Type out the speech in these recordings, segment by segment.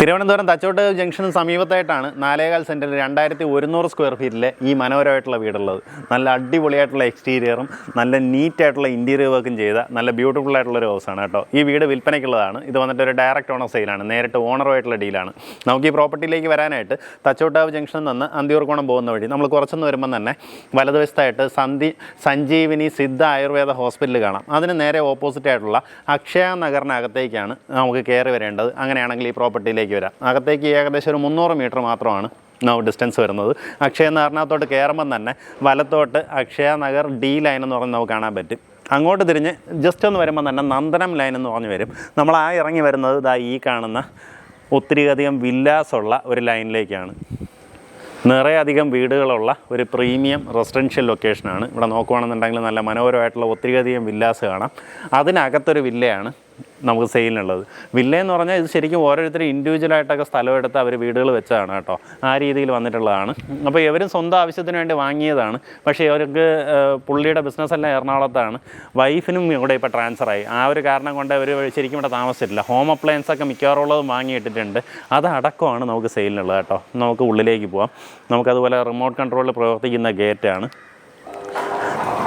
Thiruvananthapuram തച്ചോട്ട് junction സമീപത്തായിട്ടാണ് നാലേകാൽ സെന്റിൽ രണ്ടായിരത്തി ഒരുന്നൂറ് സ്ക്വയർ ഫീറ്റിലെ ഈ മനോഹരമായിട്ടുള്ള വീടുള്ളത്. നല്ല അടിപൊളിയായിട്ടുള്ള എക്സ്റ്റീരിയറും നല്ല നീറ്റായിട്ടുള്ള ഇന്റീരിയർ വർക്കും ചെയ്ത നല്ല ബ്യൂട്ടിഫുൾ ആയിട്ടുള്ള ഒരു ഹൗസാണ് കേട്ടോ. ഈ വീട് വിൽപ്പനയ്ക്കുള്ളതാണ്. ഇത് വന്നിട്ട് ഒരു ഡയറക്റ്റ് ഓണർ സെയിലാണ് നേരിട്ട് ഓണറുമായിട്ടുള്ള ഡീലാണ് നമുക്ക് ഈ പ്രോപ്പർട്ടിയിലേക്ക് വരാനായിട്ട് തച്ചോട്ടാവ് ജംഗ്ഷനിൽ നിന്ന് അന്തിയൂർക്കോണം പോകുന്ന വഴി നമ്മൾ കുറച്ചൊന്ന് വരുമ്പം തന്നെ വലതുവശത്തായിട്ട് സന്ധി സഞ്ജീവിനി സിദ്ധ ആയുർവേദ ഹോസ്പിറ്റൽ കാണാം. അതിന് നേരെ ഓപ്പോസിറ്റ് ആയിട്ടുള്ള അക്ഷയ നഗറിനകത്തേക്കാണ് നമുക്ക് കയറി വരേണ്ടത്. അങ്ങനെയാണെങ്കിൽ ഈ പ്രോപ്പർട്ടിയിലേക്ക് വരാം. അകത്തേക്ക് ഏകദേശം ഒരു മുന്നൂറ് മീറ്റർ മാത്രമാണ് നോ ഡിസ്റ്റൻസ് വരുന്നത്. അക്ഷയ നഗറിനകത്തോട്ട് കയറുമ്പം തന്നെ വലത്തോട്ട് അക്ഷയ നഗർ ഡി ലൈൻ എന്ന് പറഞ്ഞ് നമുക്ക് കാണാൻ പറ്റും. അങ്ങോട്ട് തിരിഞ്ഞ് ജസ്റ്റ് ഒന്ന് വരുമ്പോൾ തന്നെ നന്ദനം ലൈൻ എന്ന് പറഞ്ഞ് വരും. നമ്മൾ ആ ഇറങ്ങി വരുന്നത് ഇതാ ഈ കാണുന്ന ഒത്തിരിയധികം വില്ലാസുള്ള ഒരു ലൈനിലേക്കാണ് നിറയെ അധികം വീടുകളുള്ള ഒരു പ്രീമിയം റെസിഡൻഷ്യൽ ലൊക്കേഷനാണ് ഇവിടെ നോക്കുവാണെന്നുണ്ടെങ്കിൽ നല്ല മനോഹരമായിട്ടുള്ള ഒത്തിരിയധികം വില്ലാസ് കാണാം. അതിനകത്തൊരു വില്ലയാണ് നമുക്ക് സെയിലിനുള്ളത്. വില്ല എന്ന് പറഞ്ഞാൽ ഇത് ശരിക്കും ഓരോരുത്തരും ഇൻഡിവിജ്വലായിട്ടൊക്കെ സ്ഥലം എടുത്ത് അവർ വീടുകൾ വെച്ചതാണ് കേട്ടോ. ആ രീതിയിൽ വന്നിട്ടുള്ളതാണ്. അപ്പോൾ ഇവരും സ്വന്തം ആവശ്യത്തിന് വേണ്ടി വാങ്ങിയതാണ്. പക്ഷേ ഇവർക്ക് പുള്ളിയുടെ ബിസിനസ് എല്ലാം എറണാകുളത്താണ്. വൈഫിനും ഇവിടെ ഇപ്പോൾ ട്രാൻസ്ഫറായി ആ ഒരു കാരണം കൊണ്ട് അവർ ശരിക്കും ഇവിടെ താമസിച്ചിട്ടില്ല. ഹോം അപ്ലയൻസൊക്കെ മിക്കവാറും ഉള്ളത് വാങ്ങിയിട്ടിട്ടുണ്ട്. അത് അടക്കമാണ് നമുക്ക് സെയിലിനുള്ളത് കേട്ടോ. നമുക്ക് ഉള്ളിലേക്ക് പോവാം. നമുക്കതുപോലെ റിമോട്ട് കൺട്രോളിൽ പ്രവർത്തിക്കുന്ന ഗേറ്റാണ്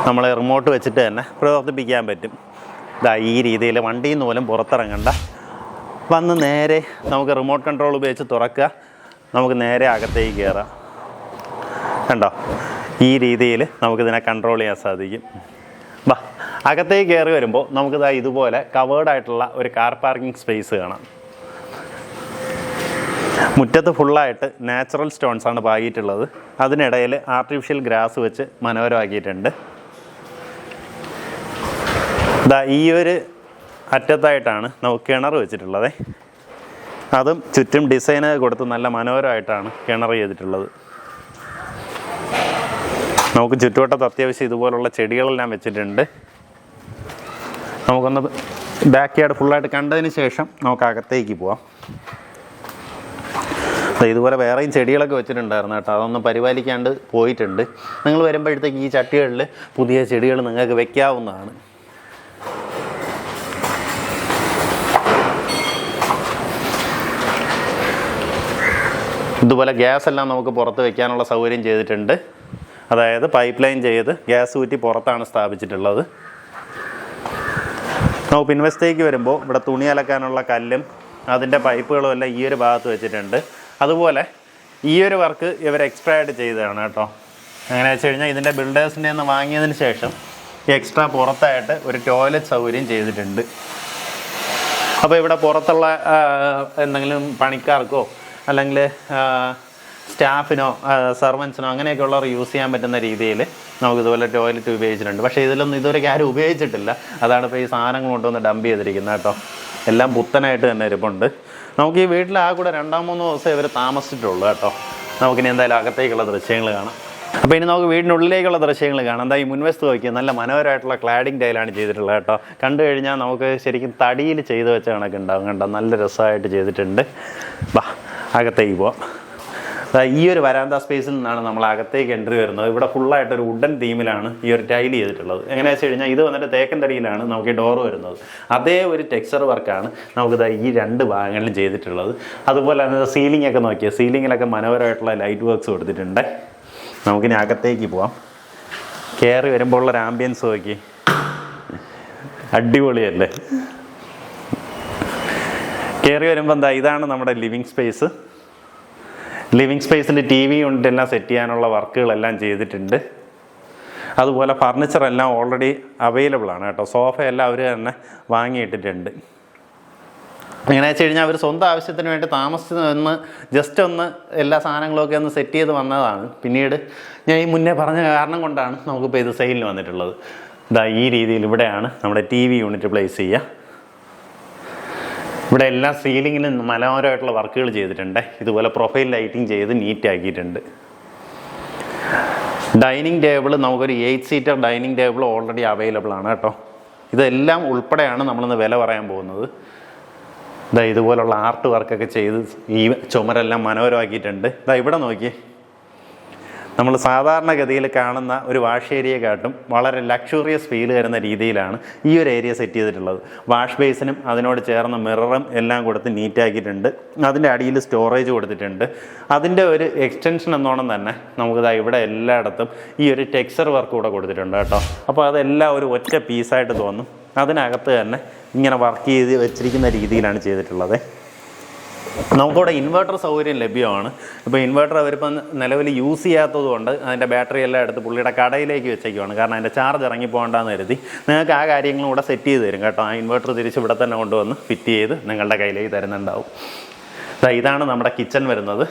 നമ്മളെ റിമോട്ട് വെച്ചിട്ട് തന്നെ പ്രവർത്തിപ്പിക്കാൻ പറ്റും. ഇതാ ഈ രീതിയിൽ വണ്ടിയിൽ നിന്ന് പോലും പുറത്തിറങ്ങണ്ട. വന്ന് നേരെ നമുക്ക് റിമോട്ട് കൺട്രോൾ ഉപയോഗിച്ച് തുറക്കുക. നമുക്ക് നേരെ അകത്തേക്ക് കയറാം. കണ്ടോ? ഈ രീതിയിൽ നമുക്കിതിനെ കൺട്രോൾ ചെയ്യാൻ സാധിക്കും. ബാ അകത്തേക്ക് കയറി വരുമ്പോൾ നമുക്കിതാ ഇതുപോലെ കവേർഡ് ആയിട്ടുള്ള ഒരു കാർ പാർക്കിംഗ് സ്പേസ് കാണാം. മുറ്റത്ത് ഫുള്ളായിട്ട് നാച്ചുറൽ സ്റ്റോൺസാണ് പാകിയിട്ടുള്ളത്. അതിനിടയിൽ ആർട്ടിഫിഷ്യൽ ഗ്രാസ് വെച്ച് മനോഹരമാക്കിയിട്ടുണ്ട് ദാ ഈ ഒരു അറ്റത്തായിട്ടാണ് നമുക്ക് കിണർ വെച്ചിട്ടുള്ളത്. അതും ചുറ്റും ഡിസൈൻ കൊടുത്ത് നല്ല മനോഹരമായിട്ടാണ് കിണർ ചെയ്തിട്ടുള്ളത്. നമുക്ക് ചുറ്റുവട്ടത്ത് അത്യാവശ്യം ഇതുപോലുള്ള ചെടികളെല്ലാം വെച്ചിട്ടുണ്ട്. നമുക്കൊന്ന് ബാക്ക് യാർഡ് ഫുള്ളായിട്ട് കണ്ടതിന് ശേഷം നമുക്ക് അകത്തേക്ക് പോവാം. ഇതുപോലെ വേറെയും ചെടികളൊക്കെ വെച്ചിട്ടുണ്ടായിരുന്നു കേട്ടോ. അതൊന്നും പരിപാലിക്കാണ്ട് പോയിട്ടുണ്ട്. നിങ്ങൾ വരുമ്പോഴത്തേക്ക് ഈ ചട്ടികളിൽ പുതിയ ചെടികൾ നിങ്ങൾക്ക് വെക്കാവുന്നതാണ്. ഇതുപോലെ ഗ്യാസ് എല്ലാം നമുക്ക് പുറത്ത് വെക്കാനുള്ള സൗകര്യം ചെയ്തിട്ടുണ്ട്. അതായത് പൈപ്പ് ലൈൻ ചെയ്ത് ഗ്യാസ് ഊറ്റി പുറത്താണ് സ്ഥാപിച്ചിട്ടുള്ളത്. നമുക്ക് പിൻവശത്തേക്ക് വരുമ്പോൾ ഇവിടെ തുണി അലക്കാനുള്ള കല്ലും അതിന്റെ പൈപ്പുകളും എല്ലാം ഈ ഒരു ഭാഗത്ത് വെച്ചിട്ടുണ്ട്. അതുപോലെ ഈ ഒരു വർക്ക് ഇവർ എക്സ്ട്രാ ആയിട്ട് ചെയ്തതാണ് കേട്ടോ. അങ്ങനെ വെച്ച് കഴിഞ്ഞാൽ ഇതിന്റെ ബിൽഡേഴ്സിന്റെ നിന്ന് വാങ്ങിയതിന് ശേഷം എക്സ്ട്രാ പുറത്തായിട്ട് ഒരു ടോയ്ലറ്റ് സൗകര്യം ചെയ്തിട്ടുണ്ട്. അപ്പോൾ ഇവിടെ പുറത്തുള്ള എന്തെങ്കിലും പണിക്കാർക്കോ അല്ലെങ്കിൽ സ്റ്റാഫിനോ സർവൻസിനോ അങ്ങനെയൊക്കെയുള്ളവർ യൂസ് ചെയ്യാൻ പറ്റുന്ന രീതിയിൽ നമുക്ക് ഇതുപോലെ ടോയ്ലറ്റ് ഉപയോഗിച്ചിട്ടുണ്ട്. പക്ഷേ ഇതിലൊന്നും ഇതുവരെ ആരും ഉപയോഗിച്ചിട്ടില്ല. അതാണ് ഇപ്പോൾ ഈ സാധനങ്ങൾ കൊണ്ടുവന്ന് ഡംപ് ചെയ്തിരിക്കുന്നത് കേട്ടോ. എല്ലാം പുത്തനായിട്ട് തന്നെ ഇരിപ്പുണ്ട്. നമുക്ക് ഈ വീട്ടിൽ ആ കൂടെ രണ്ടാം മൂന്ന് ദിവസം ഇവർ താമസിച്ചിട്ടുള്ളൂ കേട്ടോ. നമുക്കിനി എന്തായാലും അകത്തേക്കുള്ള ദൃശ്യങ്ങൾ കാണാം. അപ്പോൾ ഇനി നമുക്ക് വീടിനുള്ളിലേക്കുള്ള ദൃശ്യങ്ങൾ കാണാം. എന്താ ഈ മുൻവശത്ത് നോക്കി നല്ല മനോഹരമായിട്ടുള്ള ക്ലാഡിംഗ് ടൈലാണ് ചെയ്തിട്ടുള്ളത് കേട്ടോ. കണ്ടു കഴിഞ്ഞാൽ നമുക്ക് ശരിക്കും തടിയിൽ ചെയ്ത് വെച്ച കണക്ക് കേട്ടോ നല്ല രസമായിട്ട് ചെയ്തിട്ടുണ്ട്. വാ അകത്തേക്ക് പോവാം ഈ ഒരു വരാന്ത സ്പേസിൽ നിന്നാണ് നമ്മൾ അകത്തേക്ക് എൻട്രി വരുന്നത്. ഇവിടെ ഫുള്ളായിട്ട് ഒരു വുഡൻ തീമിലാണ് ഈ ഒരു ടൈൽ ചെയ്തിട്ടുള്ളത്. എങ്ങനെയാണെന്ന് വെച്ച് കഴിഞ്ഞാൽ ഇത് വന്നിട്ട് തേക്കൻ തടിയിലാണ് നമുക്ക് ഈ ഡോർ വരുന്നത്. അതേ ഒരു ടെക്സ്ചർ വർക്കാണ് നമുക്കിത് ഈ രണ്ട് ഭാഗങ്ങളിലും ചെയ്തിട്ടുള്ളത്. അതുപോലെ തന്നെ സീലിംഗ് ഒക്കെ നോക്കിയാൽ സീലിങ്ങിലൊക്കെ മനോഹരമായിട്ടുള്ള ലൈറ്റ് വർക്ക്സ് കൊടുത്തിട്ടുണ്ട്. നമുക്കിനി അകത്തേക്ക് പോവാം. കയറി വരുമ്പോൾ ഉള്ള ഒരു ആംബിയൻസ് നോക്കി അടിപൊളിയല്ലേ? കയറി വരുമ്പോൾ എന്താ ഇതാണ് നമ്മുടെ ലിവിങ് സ്പേസ് ലിവിങ് സ്പേസിൽ ടി വി എല്ലാം സെറ്റ് ചെയ്യാനുള്ള വർക്കുകളെല്ലാം ചെയ്തിട്ടുണ്ട്. അതുപോലെ ഫർണിച്ചർ എല്ലാം ഓൾറെഡി അവൈലബിൾ ആണ് കേട്ടോ. സോഫ എല്ലാം അവർ തന്നെ വാങ്ങിയിട്ടിട്ടുണ്ട്. എങ്ങനെ വെച്ച് കഴിഞ്ഞാൽ അവർ സ്വന്തം ആവശ്യത്തിന് വേണ്ടി താമസിച്ച് നിന്ന് ജസ്റ്റ് ഒന്ന് എല്ലാ സാധനങ്ങളൊക്കെ ഒന്ന് സെറ്റ് ചെയ്ത് വന്നതാണ്. പിന്നീട് ഞാൻ ഈ മുന്നേ പറഞ്ഞ കാരണം കൊണ്ടാണ് നമുക്കിപ്പോൾ ഇത് സെയിലിന് വന്നിട്ടുള്ളത്. ഇതാ ഈ രീതിയിൽ ഇവിടെയാണ് നമ്മുടെ ടി വി യൂണിറ്റ് പ്ലേസ് ചെയ്യുക. ഇവിടെ എല്ലാ സീലിങ്ങിലും മനോഹരമായിട്ടുള്ള വർക്കുകൾ ചെയ്തിട്ടുണ്ട്. ഇതുപോലെ പ്രൊഫൈൽ ലൈറ്റിംഗ് ചെയ്ത് നീറ്റ് ആക്കിയിട്ടുണ്ട്. ഡൈനിങ് ടേബിൾ നമുക്കൊരു eight seater dining table already available ആണ് കേട്ടോ. ഇതെല്ലാം ഉൾപ്പെടെയാണ് നമ്മളിന്ന് വില പറയാൻ പോകുന്നത്. ഇതാ ഇതുപോലുള്ള ആർട്ട് വർക്കൊക്കെ ചെയ്ത് ഈ ചുമരെല്ലാം മനോഹരമാക്കിയിട്ടുണ്ട്. ഇതാ ഇവിടെ നോക്കിയേ. നമ്മൾ സാധാരണഗതിയിൽ കാണുന്ന ഒരു വാഷ് ഏരിയ കാട്ടും വളരെ ലക്ഷറിയസ് ഫീൽ തരുന്ന രീതിയിലാണ് ഈ ഒരു ഏരിയ സെറ്റ് ചെയ്തിട്ടുള്ളത്. വാഷ് ബേസിനും അതിനോട് ചേർന്ന മിററും എല്ലാം കൊടുത്ത് നീറ്റാക്കിയിട്ടുണ്ട് അതിന്റെ അടിയിൽ സ്റ്റോറേജ് കൊടുത്തിട്ടുണ്ട്. അതിന്റെ ഒരു എക്സ്റ്റൻഷൻ എന്നോണം തന്നെ നമുക്കിതാ ഇവിടെ എല്ലായിടത്തും ഈ ഒരു ടെക്സ്ചർ വർക്ക് കൂടെ കൊടുത്തിട്ടുണ്ട് കേട്ടോ. അപ്പോൾ അതെല്ലാം ഒരു ഒറ്റ പീസായിട്ട് തോന്നും. അതിനകത്ത് തന്നെ ഇങ്ങനെ വർക്ക് ചെയ്ത് വെച്ചിരിക്കുന്ന രീതിയിലാണ് ചെയ്തിട്ടുള്ളത്. നമുക്കിവിടെ ഇൻവെർട്ടർ സൗകര്യം ലഭ്യമാണ്. ഇപ്പോൾ ഇൻവെർട്ടർ അവരിപ്പം നിലവിൽ യൂസ് ചെയ്യാത്തതുകൊണ്ട് അതിന്റെ ബാറ്ററി എല്ലാം എടുത്ത് പുള്ളിയുടെ കടയിലേക്ക് വെച്ചേക്കുവാണ്. കാരണം അതിന്റെ ചാർജ് ഇറങ്ങി പോകണ്ടെന്ന് കരുതി. നിങ്ങൾക്ക് ആ കാര്യങ്ങളും കൂടെ സെറ്റ് ചെയ്ത് തരും കേട്ടോ. ആ ഇൻവെർട്ടർ തിരിച്ച് ഇവിടെ തന്നെ കൊണ്ടുവന്ന് ഫിറ്റ് ചെയ്ത് നിങ്ങളുടെ കയ്യിലേക്ക് തരുന്നുണ്ടാവും. ഇതാണ് നമ്മുടെ കിച്ചൺ വരുന്നത്.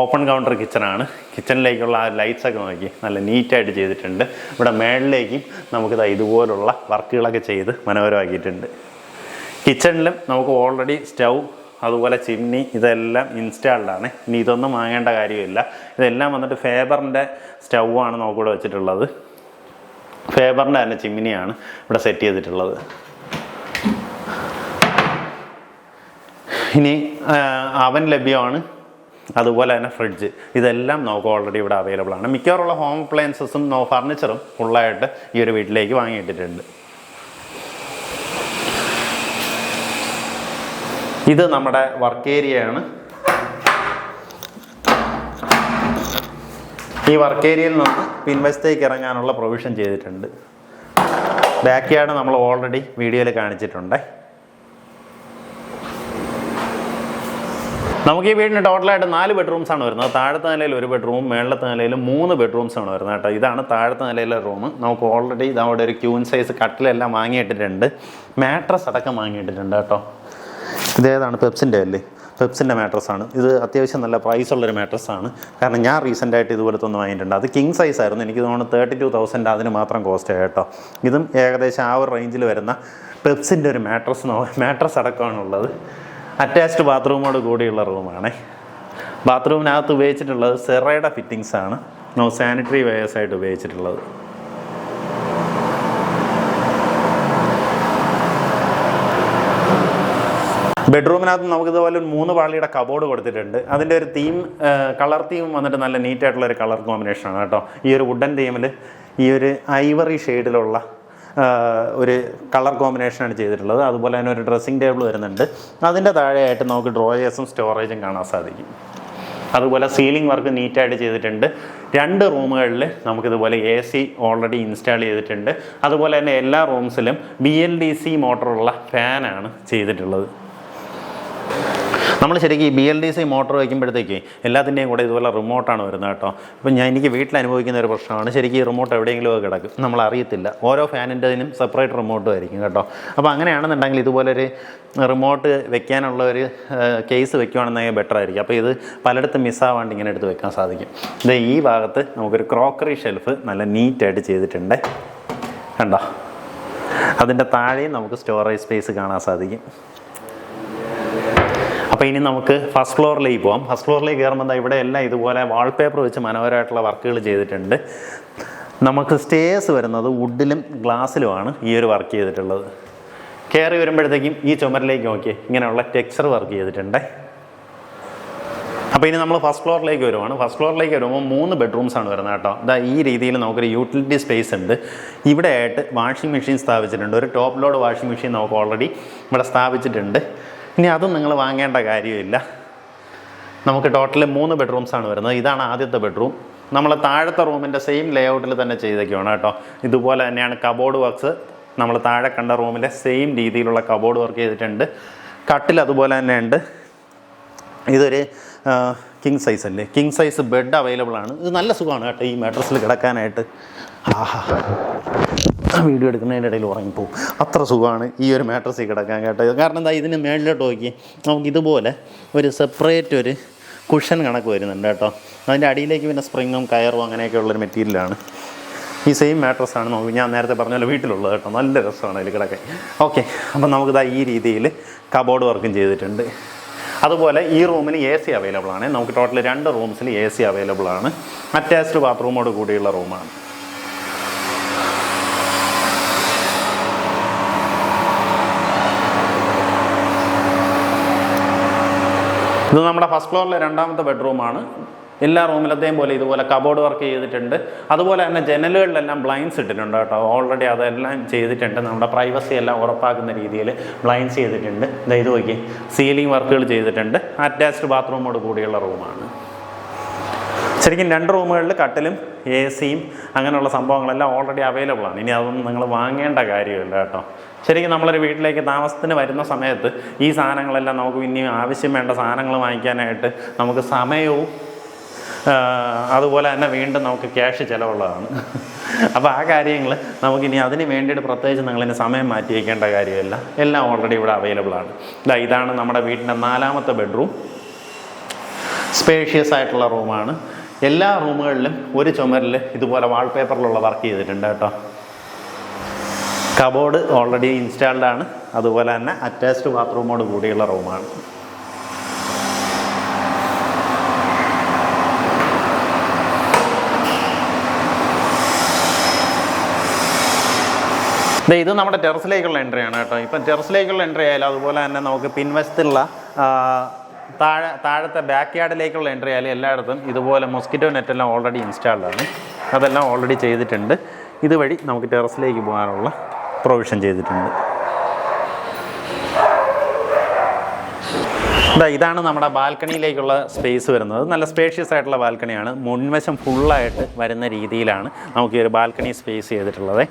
ഓപ്പൺ കൗണ്ടർ കിച്ചണാണ് കിച്ചണിലേക്കുള്ള ആ ലൈറ്റ്സൊക്കെ നോക്കി നല്ല നീറ്റായിട്ട് ചെയ്തിട്ടുണ്ട്. ഇവിടെ മേളിലേക്കും നമുക്കിത് ഇതുപോലുള്ള വർക്കുകളൊക്കെ ചെയ്ത് മനോഹരമാക്കിയിട്ടുണ്ട്. കിച്ചണിലും നമുക്ക് ഓൾറെഡി സ്റ്റൗ അതുപോലെ ചിമ്മി ഇതെല്ലാം ഇൻസ്റ്റാൾഡാണ് ഇനി ഇതൊന്നും വാങ്ങേണ്ട കാര്യമില്ല. ഇതെല്ലാം വന്നിട്ട് ഫേബറിന്റെ സ്റ്റൗ ആണ് നമുക്കിവിടെ വെച്ചിട്ടുള്ളത്. ഫേബറിന്റെ തന്നെ ചിമ്മിനിയാണ് ഇവിടെ സെറ്റ് ചെയ്തിട്ടുള്ളത്. ഇനി അവൻ ലഭ്യമാണ്. അതുപോലെ തന്നെ ഫ്രിഡ്ജ് ഇതെല്ലാം നമുക്ക് ഓൾറെഡി ഇവിടെ അവൈലബിൾ ആണ്. മിക്കവാറുള്ള ഹോം അപ്ലയൻസസും ഫർണിച്ചറും ഫുള്ളായിട്ട് ഈ ഒരു വീട്ടിലേക്ക് വാങ്ങിയിട്ടിട്ടുണ്ട്. ഇത് നമ്മുടെ വർക്ക് ഏരിയയാണ് ഈ വർക്ക് ഏരിയയിൽ നിന്ന് പിൻവശത്തേക്ക് ഇറങ്ങാനുള്ള പ്രൊവിഷൻ ചെയ്തിട്ടുണ്ട്. ബാക്ക് യാർഡ് നമ്മൾ ഓൾറെഡി വീഡിയോയിൽ കാണിച്ചിട്ടുണ്ട്. നമുക്ക് ഈ വീടിന് ടോട്ടലായിട്ട് നാല് ബെഡ്റൂംസ് ആണ് വരുന്നത്. താഴത്തെ നിലയിൽ ഒരു ബെഡ്റൂം മേളത്തെ നിലയിൽ മൂന്ന് ബെഡ്റൂംസ് ആണ് വരുന്നത് കേട്ടോ. ഇതാണ് താഴത്തെ നിലയിലെ റൂം നമുക്ക് ഓൾറെഡി ഇതവിടെ ഒരു ക്യൂൻ സൈസ് കട്ടിലെല്ലാം വാങ്ങിയിട്ടിട്ടുണ്ട്. മാട്രസ് അടക്കം വാങ്ങിയിട്ടിട്ടുണ്ട് കേട്ടോ. ഇതേതാണ് പെപ്സിന്റെ അല്ലേ? പെപ്സിന്റെ മാട്രസ്സാണ് ഇത് അത്യാവശ്യം നല്ല പ്രൈസ് ഉള്ളൊരു മാട്രസ്സാണ് കാരണം ഞാൻ റീസെന്റായിട്ട് ഇതുപോലത്തെ ഒന്ന് വാങ്ങിയിട്ടുണ്ട്. അത് കിങ് സൈസ് ആയിരുന്നു. എനിക്ക് തോന്നുന്നു തേർട്ടി ടു തൗസൻഡ് അതിന് മാത്രം കോസ്റ്റ് കേട്ടോ. ഇതും ഏകദേശം ആ ഒരു റേഞ്ചിൽ വരുന്ന പെപ്സിന്റെ ഒരു മാട്രസ് മാട്രസ് അടക്കമാണുള്ളത്. അറ്റാച്ച്ഡ് ബാത്റൂമോട് കൂടിയുള്ള റൂമാണ് ബാത്റൂമിനകത്ത് ഉപയോഗിച്ചിട്ടുള്ളത് സെറയുടെ ഫിറ്റിങ്സ് ആണ്. നോ സാനിറ്ററി വെയേഴ്സായിട്ട് ഉപയോഗിച്ചിട്ടുള്ളത്. ബെഡ്റൂമിനകത്ത് നമുക്ക് ഇതുപോലെ മൂന്ന് പാളിയുടെ കബോർഡ് കൊടുത്തിട്ടുണ്ട്. അതിന്റെ ഒരു തീം കളർ തീം വന്നിട്ട് നല്ല നീറ്റായിട്ടുള്ള ഒരു കളർ കോമ്പിനേഷനാണ് കേട്ടോ. ഈ ഒരു വുഡൻ തീമിൽ ഈ ഒരു ഐവറി ഷെയ്ഡിലുള്ള ഒരു കളർ കോമ്പിനേഷനാണ് ചെയ്തിട്ടുള്ളത്. അതുപോലെ തന്നെ ഒരു ഡ്രസ്സിങ് ടേബിൾ വരുന്നുണ്ട്. അതിന്റെ താഴെയായിട്ട് നമുക്ക് ഡ്രോയേഴ്സും സ്റ്റോറേജും കാണാൻ സാധിക്കും. അതുപോലെ സീലിംഗ് വർക്ക് നീറ്റായിട്ട് ചെയ്തിട്ടുണ്ട്. രണ്ട് റൂമുകളിൽ നമുക്കിതുപോലെ എ സി ഓൾറെഡി ഇൻസ്റ്റാൾ ചെയ്തിട്ടുണ്ട്. അതുപോലെ തന്നെ എല്ലാ റൂംസിലും ബി എൽ ഡി സി മോട്ടറുള്ള ഫാനാണ് ചെയ്തിട്ടുള്ളത്. നമ്മൾ ശരിക്കും ഈ B L D C motor വയ്ക്കുമ്പോഴത്തേക്ക് എല്ലാത്തിന്റെയും കൂടെ ഇതുപോലെ റിമോട്ടാണ് വരുന്നത് കേട്ടോ. ഇപ്പം ഞാൻ എനിക്ക് വീട്ടിൽ അനുഭവിക്കുന്ന ഒരു പ്രശ്നമാണ്. ശരിക്കും ഈ റിമോട്ട് എവിടെയെങ്കിലും ഒക്കെ കിടക്കും. നമ്മൾ അറിയത്തില്ല. ഓരോ ഫാനിന്റെതിനും സെപ്പറേറ്റ് റിമോട്ട് ആയിരിക്കും കേട്ടോ. അപ്പോൾ അങ്ങനെയാണെന്നുണ്ടെങ്കിൽ ഇതുപോലൊരു റിമോട്ട് വെക്കാനുള്ള ഒരു കേസ് വെക്കുവാണെന്നെങ്കിൽ ബെറ്റർ ആയിരിക്കും. അപ്പോൾ ഇത് പലയിടത്തും മിസ്സാവാണ്ട് ഇങ്ങനെ എടുത്ത് വെക്കാൻ സാധിക്കും. ഇത് ഈ ഭാഗത്ത് നമുക്കൊരു ക്രോക്കറി ഷെൽഫ് നല്ല നീറ്റായിട്ട് ചെയ്തിട്ടുണ്ട്. കണ്ടോ? അതിന്റെ താഴെയും നമുക്ക് സ്റ്റോറേജ് സ്പേസ് കാണാൻ സാധിക്കും. അപ്പോൾ ഇനി നമുക്ക് ഫസ്റ്റ് ഫ്ലോറിലേക്ക് പോകാം ഫസ്റ്റ് ഫ്ലോറിലേക്ക് കയറുമ്പോൾ ഇവിടെ എല്ലാം ഇതുപോലെ വാൾപേപ്പർ വെച്ച് മനോഹരമായിട്ടുള്ള വർക്കുകൾ ചെയ്തിട്ടുണ്ട്. നമുക്ക് സ്റ്റേസ് വരുന്നത് വുഡിലും ഗ്ലാസ്സിലുമാണ് ഈ ഒരു വർക്ക് ചെയ്തിട്ടുള്ളത്. കയറി വരുമ്പോഴത്തേക്കും ഈ ചുമരിലേക്ക് നോക്കി ഇങ്ങനെയുള്ള ടെക്സ്ചർ വർക്ക് ചെയ്തിട്ടുണ്ട്. അപ്പോൾ ഇനി നമ്മൾ ഫസ്റ്റ് ഫ്ലോറിലേക്ക് വരുവാണ്. ഫസ്റ്റ് ഫ്ലോറിലേക്ക് വരുമ്പോൾ മൂന്ന് ബെഡ്റൂംസ് ആണ് വരുന്നത് കേട്ടോ. ഇതാ ഈ രീതിയിൽ നമുക്കൊരു യൂട്ടിലിറ്റി സ്പേസ് ഉണ്ട്. ഇവിടെ ആയിട്ട് വാഷിംഗ് മെഷീൻ സ്ഥാപിച്ചിട്ടുണ്ട്. ഒരു ടോപ്പ് ലോഡ് വാഷിംഗ് മെഷീൻ നമുക്ക് ഓൾറെഡി ഇവിടെ സ്ഥാപിച്ചിട്ടുണ്ട്. ഇനി അതും നിങ്ങൾ വാങ്ങേണ്ട കാര്യമില്ല. നമുക്ക് ടോട്ടൽ മൂന്ന് ബെഡ്റൂംസാണ് വരുന്നത്. ഇതാണ് ആദ്യത്തെ ബെഡ്റൂം നമ്മൾ താഴത്തെ റൂമിന്റെ സെയിം ലേഔട്ടിൽ തന്നെ ചെയ്തേക്കുവാണ് കേട്ടോ. ഇതുപോലെ തന്നെയാണ് കബോർഡ് വർക്ക്സ് നമ്മൾ താഴെ കണ്ട റൂമിലെ സെയിം രീതിയിലുള്ള കബോർഡ് വർക്ക് ചെയ്തിട്ടുണ്ട്. കട്ടിൽ അതുപോലെ തന്നെ ഉണ്ട് ഇതൊരു കിങ് സൈസ് അല്ലേ? കിങ് സൈസ് ബെഡ് അവൈലബിൾ ആണ്. ഇത് നല്ല സുഖമാണ് കേട്ടോ ഈ മാട്രസിൽ കിടക്കാനായിട്ട്. ആഹാ. വീഡിയോ എടുക്കുന്നതിന്റെ ഇടയിൽ ഉറങ്ങിപ്പോവും. അത്ര സുഖമാണ് ഈ ഒരു മാട്രസിൽ കിടക്കാൻ കേട്ടോ. കാരണം എന്താ ഇതിന് മേളിലോട്ട് നോക്കി നമുക്ക് ഇതുപോലെ ഒരു സെപ്പറേറ്റ് ഒരു കുഷൻ കണക്ക് വരുന്നുണ്ട് കേട്ടോ. അതിന്റെ അടിയിലേക്ക് പിന്നെ സ്പ്രിങ്ങും കയറും അങ്ങനെയൊക്കെ ഉള്ളൊരു മെറ്റീരിയലാണ് ഈ സെയിം മാട്രസ്സാണ് നമുക്ക് ഞാൻ നേരത്തെ പറഞ്ഞ പോലെ വീട്ടിലുള്ളത് കേട്ടോ. നല്ല രസമാണ് അതിൽ കിടക്കാൻ. ഓക്കെ അപ്പം നമുക്കിതാ ഈ രീതിയിൽ കബോർഡ് വർക്കും ചെയ്തിട്ടുണ്ട്. അതുപോലെ ഈ റൂമിന് എ സി അവൈലബിൾ ആണ്. നമുക്ക് ടോട്ടൽ രണ്ട് റൂംസിൽ എ സി അവൈലബിൾ ആണ്. അറ്റാച്ച്ഡ് ബാത്റൂമോട് കൂടിയുള്ള റൂമാണ് ഇത് നമ്മുടെ ഫസ്റ്റ് ഫ്ലോറിലെ രണ്ടാമത്തെ ബെഡ്റൂമാണ് എല്ലാ റൂമിലത്തെയും പോലെ ഇതുപോലെ കബോർഡ് വർക്ക് ചെയ്തിട്ടുണ്ട്. അതുപോലെ തന്നെ ജനലുകളിലെല്ലാം ബ്ലൈൻസ് ഇട്ടിട്ടുണ്ട് കേട്ടോ. ഓൾറെഡി അതെല്ലാം ചെയ്തിട്ടുണ്ട്. നമ്മുടെ പ്രൈവസി എല്ലാം ഉറപ്പാക്കുന്ന രീതിയിൽ ബ്ലൈൻസ് ചെയ്തിട്ടുണ്ട്. ഇതാ നോക്കി സീലിംഗ് വർക്കുകൾ ചെയ്തിട്ടുണ്ട്. അറ്റാച്ച്ഡ് ബാത്റൂമോട് കൂടിയുള്ള റൂമാണ് ശരിക്കും രണ്ട് റൂമുകളിൽ കട്ടിലും എ സിയും അങ്ങനെയുള്ള സംഭവങ്ങളെല്ലാം ഓൾറെഡി അവൈലബിൾ ആണ്. ഇനി അതൊന്നും നിങ്ങൾ വാങ്ങേണ്ട കാര്യമില്ല കേട്ടോ. ശരിക്കും നമ്മളൊരു വീട്ടിലേക്ക് താമസത്തിന് വരുന്ന സമയത്ത് ഈ സാധനങ്ങളെല്ലാം നമുക്ക് ഇനിയും ആവശ്യം വേണ്ട സാധനങ്ങൾ വാങ്ങിക്കാനായിട്ട് നമുക്ക് സമയവും അതുപോലെ തന്നെ വീണ്ടും നമുക്ക് ക്യാഷ് ചിലവുള്ളതാണ്. അപ്പോൾ ആ കാര്യങ്ങൾ നമുക്കിനി അതിന് വേണ്ടിയിട്ട് പ്രത്യേകിച്ച് നിങ്ങളിന് സമയം മാറ്റി വയ്ക്കേണ്ട കാര്യമില്ല. എല്ലാം ഓൾറെഡി ഇവിടെ അവൈലബിൾ ആണ്. ഇതാ ഇതാണ് നമ്മുടെ വീട്ടിന്റെ നാലാമത്തെ ബെഡ്റൂം സ്പേഷ്യസ് ആയിട്ടുള്ള റൂമാണ് എല്ലാ റൂമുകളിലും ഒരു ചുമരിൽ ഇതുപോലെ വാൾപേപ്പറിലുള്ള വർക്ക് ചെയ്തിട്ടുണ്ട് കേട്ടോ. കബോർഡ് ഓൾറെഡി ഇൻസ്റ്റാൾഡ് ആണ്. അതുപോലെ തന്നെ അറ്റാച്ച്ഡ് ബാത്റൂമോട് കൂടിയുള്ള റൂമാണ് ഇത് നമ്മുടെ ടെറസിലേക്കുള്ള എൻട്രി ആണ് കേട്ടോ. ഇപ്പം ടെറസിലേക്കുള്ള എൻട്രി ആയാലും അതുപോലെ തന്നെ നമുക്ക് പിൻവശത്തുള്ള താഴെ താഴത്തെ ബാക്ക് യാർഡിലേക്കുള്ള എൻട്രി ആയാലും എല്ലായിടത്തും ഇതുപോലെ മൊസ്കിറ്റോ നെറ്റെല്ലാം ഓൾറെഡി ഇൻസ്റ്റാൾഡ് ആണ്. അതെല്ലാം ഓൾറെഡി ചെയ്തിട്ടുണ്ട്. ഇതുവഴി നമുക്ക് ടെറസിലേക്ക് പോകാനുള്ള പ്രൊവിഷൻ ചെയ്തിട്ടുണ്ട്. ഇതാ ഇതാണ് നമ്മുടെ ബാൽക്കണിയിലേക്കുള്ള സ്പേസ് വരുന്നത്. നല്ല സ്പേഷ്യസ് ആയിട്ടുള്ള ബാൽക്കണിയാണ്. മുൻവശം ഫുള്ളായിട്ട് വരുന്ന രീതിയിലാണ് നമുക്ക് ഈ ഒരു ബാൽക്കണി സ്പേസ് ചെയ്തിട്ടുള്ളത്.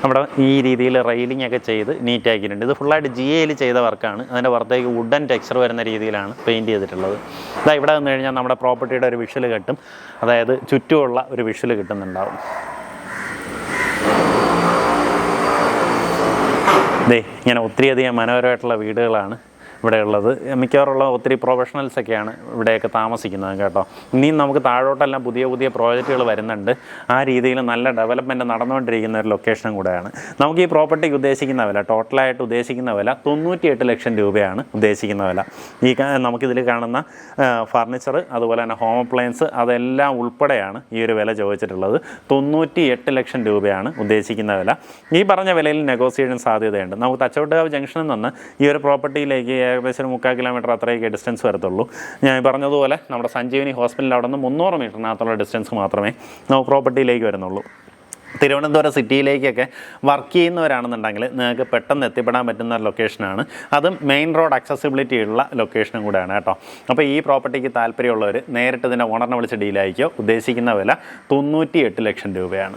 നമ്മുടെ ഈ രീതിയിൽ റെയിലിംഗ് ഒക്കെ ചെയ്ത് നീറ്റ് ആക്കിയിട്ടുണ്ട്. ഇത് ഫുള്ളായിട്ട് ജി എയിൽ ചെയ്ത വർക്കാണ് അതിന്റെ പുറത്തേക്ക് വുഡൻ ടെക്സ്ചർ വരുന്ന രീതിയിലാണ് പെയിന്റ് ചെയ്തിട്ടുള്ളത്. ഇതാ ഇവിടെ വന്നു കഴിഞ്ഞാൽ നമ്മുടെ പ്രോപ്പർട്ടിയുടെ ഒരു വിഷ്വൽ കിട്ടും. അതായത് ചുറ്റുമുള്ള ഒരു വിഷ്വൽ കിട്ടുന്നുണ്ടാവും. ദേ ഇങ്ങനെ ഒത്തിരിയധികം മനോഹരമായിട്ടുള്ള വീടുകളാണ്. ഇവിടെ ഉള്ളത് മിക്കവാറുള്ള ഒത്തിരി പ്രൊഫഷണൽസൊക്കെയാണ് ഇവിടെയൊക്കെ താമസിക്കുന്നത് കേട്ടോ. ഇനിയും നമുക്ക് താഴോട്ടെല്ലാം പുതിയ പുതിയ പ്രോജക്റ്റുകൾ വരുന്നുണ്ട്. ആ രീതിയിൽ നല്ല ഡെവലപ്മെന്റ് നടന്നുകൊണ്ടിരിക്കുന്ന ഒരു ലൊക്കേഷനും കൂടെയാണ്. നമുക്ക് ഈ പ്രോപ്പർട്ടിക്ക് ഉദ്ദേശിക്കുന്ന വില ടോട്ടലായിട്ട് ഉദ്ദേശിക്കുന്ന വില തൊണ്ണൂറ്റിയെട്ട് ലക്ഷം രൂപയാണ് ഉദ്ദേശിക്കുന്ന വില. ഈ നമുക്കിതിൽ കാണുന്ന ഫർണിച്ചർ അതുപോലെ തന്നെ ഹോം അപ്ലയൻസ് അതെല്ലാം ഉൾപ്പെടെയാണ് ഈ ഒരു വില ചോദിച്ചിട്ടുള്ളത്. തൊണ്ണൂറ്റി എട്ട് ലക്ഷം രൂപയാണ് ഉദ്ദേശിക്കുന്ന വില. ഈ പറഞ്ഞ വിലയിൽ നെഗോസിയേഷൻ സാധ്യതയുണ്ട്. നമുക്ക് തച്ചവട്ടുകാവ് ജംഗ്ഷനിൽ നിന്ന് ഈ ഒരു പ്രോപ്പർട്ടിയിലേക്ക് ഏകദേശം ഒരു മുക്കാൽ കിലോമീറ്റർ അത്രയൊക്കെ ഡിസ്റ്റൻസ് വരത്തുള്ളൂ. ഞാൻ പറഞ്ഞതുപോലെ നമ്മുടെ സഞ്ജീവനി ഹോസ്പിറ്റലിൽ അവിടെ നിന്ന് മുന്നൂറ് മീറ്ററിനകത്തുള്ള ഡിസ്റ്റൻസ് മാത്രമേ നമുക്ക് പ്രോപ്പർട്ടിയിലേക്ക് വരുന്നുള്ളൂ. തിരുവനന്തപുരം സിറ്റിയിലേക്കൊക്കെ വർക്ക് ചെയ്യുന്നവരാണെന്നുണ്ടെങ്കിൽ നിങ്ങൾക്ക് പെട്ടെന്ന് എത്തിപ്പെടാൻ പറ്റുന്ന ലൊക്കേഷനാണ് അതും മെയിൻ റോഡ് അക്സസിബിലിറ്റി ഉള്ള ലൊക്കേഷനും കൂടെയാണ് കേട്ടോ. അപ്പോൾ ഈ പ്രോപ്പർട്ടിക്ക് താല്പര്യമുള്ളവർ നേരിട്ട് ഇതിന്റെ ഓണറിനെ വിളിച്ച് ഡീലായിക്കോ ഉദ്ദേശിക്കുന്ന വില തൊണ്ണൂറ്റി ലക്ഷം രൂപയാണ്.